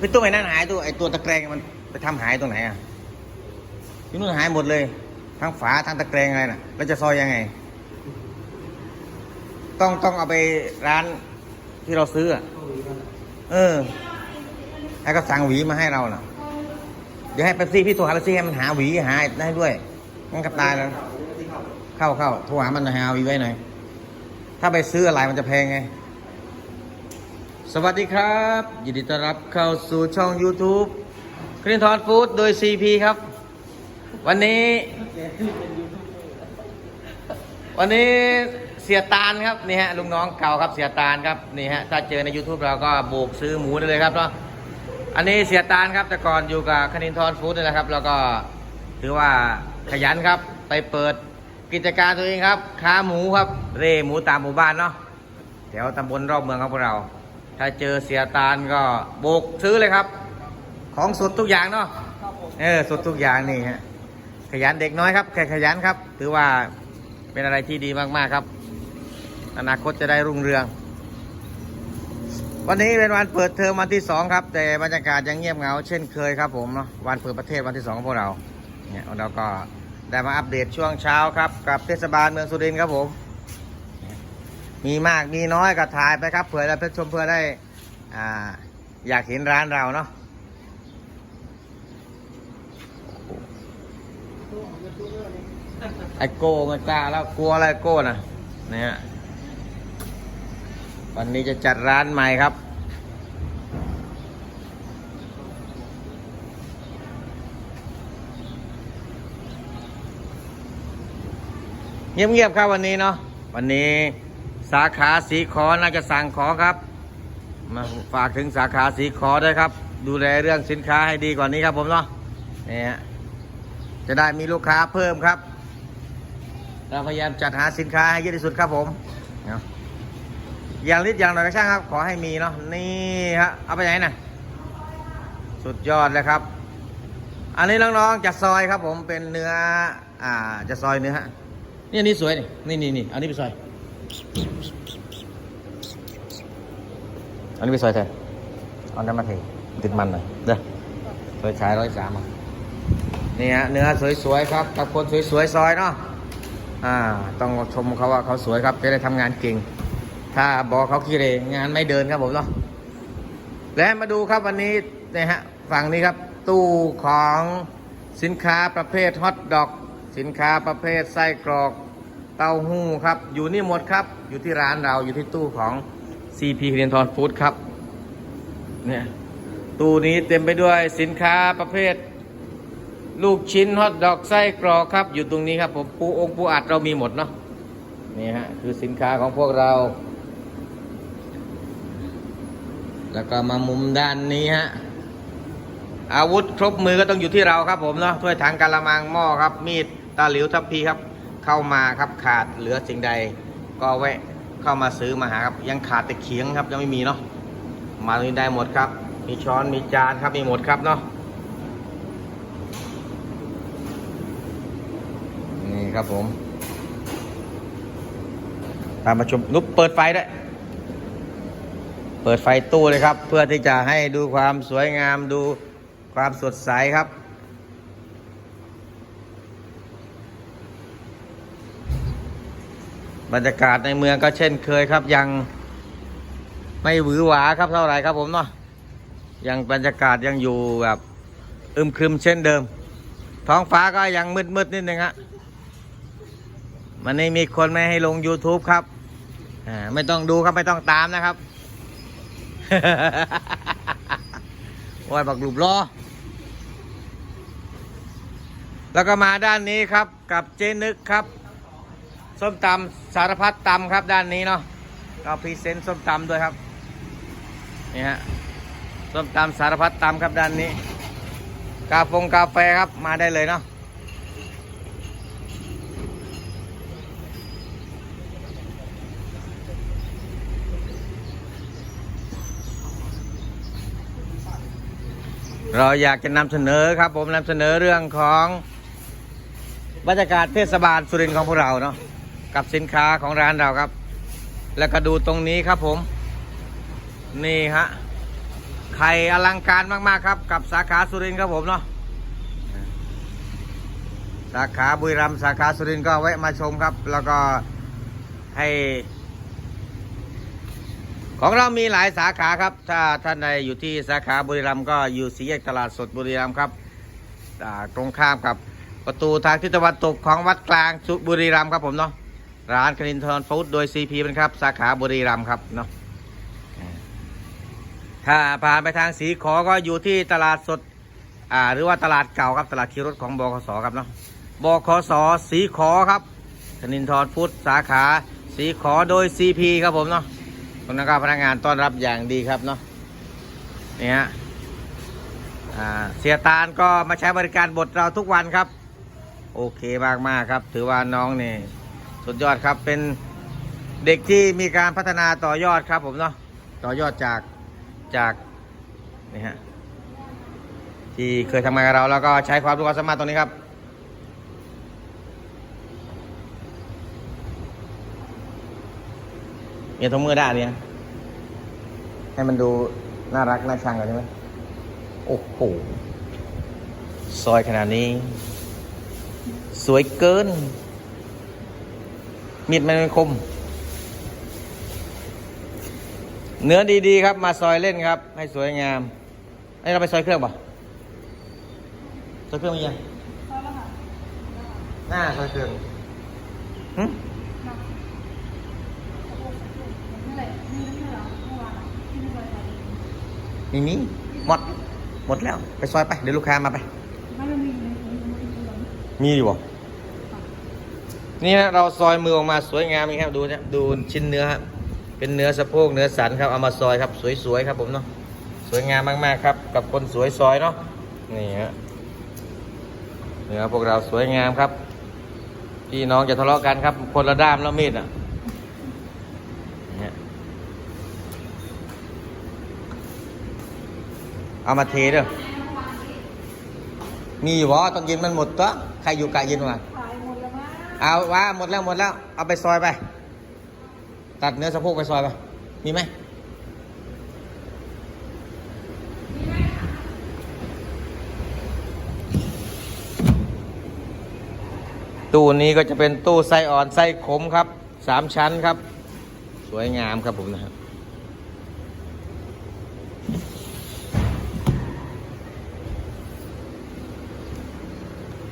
พี่ตู้ไอ้นั่นหายตัวไอ้ตัวตะแกรงมันไปทำหายตรงไหนอะที่นู่นหายหมดเลย ทั้งฝาทั้งตะแกรงอะไรน่ะ แล้วจะซอยยังไง ต้องต้องเอาไปร้านที่เราซื้ออะเออแล้วก็สั่งหวีมาให้เราน่ะ เดี๋ยวให้เป๊ปซี่พี่โทรหาเป๊ปซี่ให้มันหาหวีหาได้ด้วยงั้นกับตายแล้ว เข้าเข้าโทรหามันหาหวีไว้หน่อยถ้าไปซื้ออะไรมันจะแพงไง สวัสดีครับ ยินดีต้อนรับเข้าสู่ช่อง YouTube ครินทอนฟู้ดโดย CP ครับ วันนี้ วันนี้เสียตาลครับนี่ฮะลุงน้องเก่าครับเสียตาลครับนี่ฮะถ้าเจอใน YouTube เราก็โบกซื้อหมูได้เลยครับเนาะอันนี้เสียตาลครับแต่ก่อนอยู่กับคณินทรฟู้ดนี่แหละครับ แล้วก็ถือว่าขยันครับไปเปิดกิจการตัวเองครับค้าหมูครับเร่หมูตามหมู่บ้านเนาะแถวตำบลรอบเมืองครับพวกเรา ถ้าเจอเสียตาลก็โบกซื้อเลยครับ ของสดทุกอย่างเนาะเออสดทุกอย่างนี่ฮะขยันเด็กน้อยครับแค่ขยันครับ ถือว่าเป็นอะไรที่ดีมากๆครับ อนาคตจะได้รุ่งเรือง วันนี้เป็นวันเปิดเทอมวันที่สองครับ แต่บรรยากาศยังเงียบเหงาเช่นเคยครับผมเนาะวันเปิดประเทศวันที่สองของพวกเราเนี่ยเราก็ได้มาอัปเดตช่วงเช้าครับ กับเทศบาลเมืองสุรินทร์ครับผม มีมากมีน้อยก็ถ่ายไปครับเผื่อได้ไปชมเพื่อได้อ่าอยากเห็นร้านเราเนาะไอโก้ไม่กล้าแล้วกลัวอะไรโก้น่ะเนี่ยวันนี้จะจัดร้านใหม่ครับเงียบๆครับวันนี้เนาะวันนี้ สาขาสีขอน่าจะสั่งของครับ มาฝากถึงสาขาสีขอด้วยครับ ดูแลเรื่องสินค้าให้ดีกว่านี้ครับผมเนาะนี่ฮะจะได้มีลูกค้าเพิ่มครับ เราพยายามจัดหาสินค้าให้เยอะที่สุดครับผมอย่างนิดอย่างหน่อยก็ช่างครับ ขอให้มีเนาะนี่ฮะเอาไปไหนน่ะสุดยอดเลยครับ อันนี้น้องๆจะซอยครับผมเป็นเนื้อ อ่าจะซอยเนื้อฮะนี่อันนี้สวยนี่นี่นี่นี่เอานี้ไปซอย อันนี้ไปซอยแทนเอาน้ำมาเทติดมันหน่อยเด้อซอยฉายร้อยสามนี่ฮะเนื้อสวยๆครับกับคนสวยๆซอยเนาะอ่า ต้องชมเขาว่าเขาสวยครับจะได้ทำงานเก่ง ถ้าบอกเขาขี้เหรงานไม่เดินครับผมเนาะและมาดูครับวันนี้นะฮะฝั่งนี้ครับ ตู้ของสินค้าประเภทฮอทดอก สินค้าประเภทไส้กรอก ต้าหู้ครับ อยู่นี่หมดครับ อยู่ที่ร้านเราอยู่ที่ตู้ของ CP เรียนทอนฟู้ดครับ เนี่ยตู้นี้เต็มไปด้วยสินค้าประเภท ลูกชิ้นฮอทดอกไส้กรอกครับ อยู่ตรงนี้ครับผมปูองปูอัดเรามีหมดเนาะนี่ฮะคือสินค้าของพวกเรา แล้วก็มามุมด้านนี้ฮะอาวุธครบมือก็ต้องอยู่ที่เราครับผมเนาะถ้วยถังกะละมังหม้อครับ มีดตาหลิวทัพพีครับ เข้ามาครับขาดเหลือสิ่งใด ก็แวะเข้ามาซื้อมาหาครับยังขาดแต่เขียงครับยังไม่มีเนาะมาตรงนี้ได้หมดครับ มีช้อนมีจานครับมีหมดครับเนาะนี่ครับผมตามมาชมนุบเปิดไฟด้วยเปิดไฟตู้เลยครับ เพื่อที่จะให้ดูความสวยงามดูความสดใสครับ บรรยากาศในเมืองก็เช่นเคยครับยังไม่หวือหวาครับเท่าไหร่ครับผมเนาะยังบรรยากาศยังอยู่แบบอึมครึมเช่นเดิม ท้องฟ้าก็ยังมืดมืดนิดนึงฮะวันนี้มีคนไม่ให้ลง YouTube ครับอ่าไม่ต้องดูครับไม่ต้องตามนะครับโอ้ยบักหลุบล้อแล้วก็มาด้านนี้ครับกับเจนึกครับ ส้มตำสารพัดตำครับด้านนี้เนาะก็พรีเซนต์ส้มตำด้วยครับนี่ฮะส้มตำสารพัดตำครับด้านนี้ กาฟงกาแฟครับมาได้เลยเนาะเราอยากจะนำเสนอครับผมนำเสนอเรื่องของบรรยากาศเทศบาลสุรินทร์ของพวกเราเนาะ กับสินค้าของร้านเราครับ แล้วก็ดูตรงนี้ครับผม นี่ฮะไทยอลังการมาก ๆ ครับ กับสาขาสุรินทร์ครับผมเนาะสาขาบุรีรัมย์สาขาสุรินทร์ก็แวะมาชมครับ แล้วก็ให้ ของเรามีหลายสาขาครับ ถ้าท่านใดอยู่ที่สาขาบุรีรัมย์ก็อยู่สีแยกตลาดสดบุรีรัมย์ครับตรงข้ามกับประตูทางทิศตะวันตกของวัดกลางสุบุรีรัมย์ครับผมเนาะ ร้านคณินทรฟู้ดโดยซีพีเป็นครับ สาขาบุรีรัมย์ครับเนาะถ้าผ่านไปทางสีขอก็อยู่ที่ตลาดสด อ่า หรือว่าตลาดเก่าครับ ตลาดคีรถของบขสครับเนาะบขสสีขอครับคณินทรฟู้ดสาขาสีขอโดยซีพีครับผมเนาะตรงนั้นก็พนักงานต้อนรับอย่างดีครับเนาะนี่ฮะเสียตาลก็มาใช้บริการบทเราทุกวันครับ โอเคมากมากครับ ถือว่าน้องนี่ สุดยอดครับเป็นเด็กที่มีการพัฒนาต่อยอดครับผมเนาะต่อยอดจากจากนี่ฮะที่เคยทำงานกับเราแล้วก็ใช้ความรู้ความสามารถตรงนี้ครับมีถุงมือได้เนี่ยให้มันดูน่ารักน่าชังกันใช่ไหมโอ้โหซอยขนาดนี้ สวยเกิน มีดมันไม่คม เนื้อดีๆครับ มาซอยเล่นครับ ให้สวยงามไอ้เราไปซอยเครื่องป่ะซอยเครื่องมียังหน้าซอยเครื่องหึมีมีหมด หมดแล้ว ไปซอยไป เดี๋ยวลูกค้ามาไป มีอยู่บ่ นี่นะเราซอยมือออกมาสวยงามนี่ครับดูเนี่ยดูชิ้นเนื้อครับเป็นเนื้อสะโพกเนื้อสันครับเอามาซอยครับสวยๆครับผมเนาะสวยงามมากๆครับ กับคนสวยซอยเนาะนี่ฮะเนื้อพวกเราสวยงามครับพี่น้องจะทะเลาะกันครับ คนละด้ามแล้วมีดอะเนี่ยเอามาเทเด้อมีอยู่วะตอนเย็นมันหมดตัวใครอยู่กะเย็นวะ เอาว่าหมดแล้วหมดแล้ว เอาไปซอยไป ตัดเนื้อสะโพกไปซอยไป มีไหมตู้นี้ก็จะเป็นตู้ไส้อ่อนไส้ขมครับสามชั้นครับ สวยงามครับผมนะครับ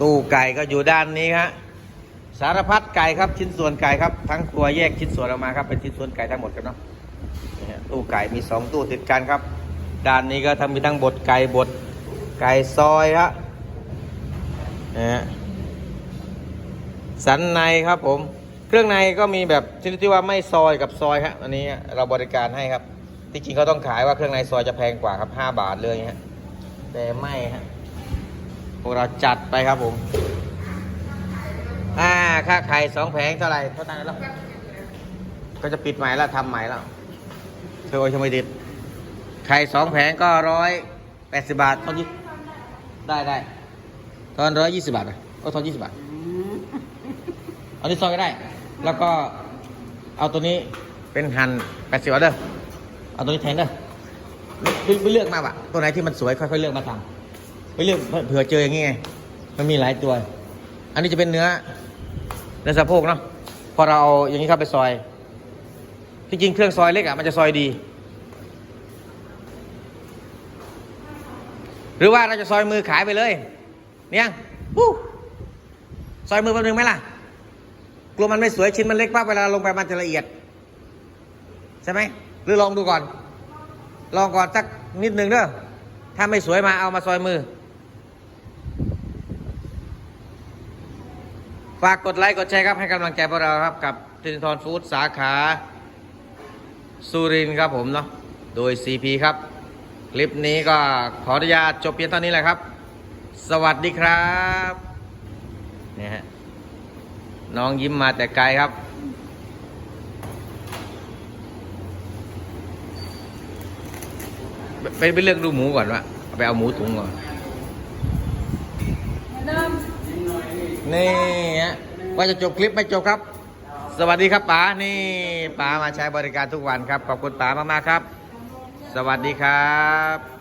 ตู้ไก่ก็อยู่ด้านนี้ครับ สารพัดไก่ครับชิ้นส่วนไก่ครับทั้งครัวแยกชิ้นส่วนออกมาครับเป็นชิ้นส่วนไก่ทั้งหมดครับเนาะตู้ไก่มีสองตู้ติดกันครับ ด้านนี้ก็ทำมีทั้งบดไก่บดไก่ซอยฮะนะฮะสันในครับผม เครื่องในก็มีแบบชนิดที่ว่าไม่ซอยกับซอยครับอันนี้เราบริการให้ครับที่จริงเขาต้องขายว่าเครื่องในซอยจะแพงกว่าครับ 5 บาทเลยฮะแต่ไม่ฮะพวกเราจัดไปครับผม ค่าไข่สองแผงเท่าไหร่เท่านั้นแล้ว ก็จะปิดใหม่แล้วทำใหม่แล้วเธอโอ้ยทำไมติด ไข่สองแผงก็ร้อยแปดสิบบาททอนยี่ได้ได้ทอนร้อยยี่สิบบาทนะก็ทอนยี่สิบบาทเอาที่ซอยก็ได้ แล้วก็เอาตัวนี้เป็นหั่นแปดสิบบาทเด้อเอาตัวนี้แทนเด้อไม่เลือกมาว่ะ ตัวไหนที่มันสวยค่อยๆเลือกมาทำไปเลือกเผื่อเจออย่างงี้ไงมันมีหลายตัว อันนี้จะเป็นเนื้อ เนื้อสะโพกเนาะพอเราเอาอย่างนี้เข้าไปซอยที่จริงเครื่องซอยเล็กอะมันจะซอยดี หรือว่าเราจะซอยมือขายไปเลย เนี่ยปู้ซอยมือแป๊บนึงไหมล่ะกลัวมันไม่สวยชิ้นมันเล็กปั๊บเวลาลงไปมันจะละเอียด ใช่ไหมหรือลองดูก่อน ลองก่อนสักนิดนึงเด้อถ้าไม่สวยมาเอามาซอยมือ ฝากกดไลค์กดแชร์ครับให้กำลังใจพวกเราครับกับทินทรฟู้ดสาขาสุรินครับผมเนาะโดย CP ครับ คลิปนี้ก็ขออนุญาตจบเพียงเท่านี้แหละครับ สวัสดีครับเนี่ยฮะน้องยิ้มมาแต่ไกลครับไปไปเลือกดูหมูก่อนวะเอาไปเอาหมูถุงก่อน เดิม นี่ฮะว่าจะจบคลิปไม่จบครับ สวัสดีครับป๋านี่ป๋ามาใช้บริการทุกวันครับ ขอบคุณป๋ามากๆครับ สวัสดีครับ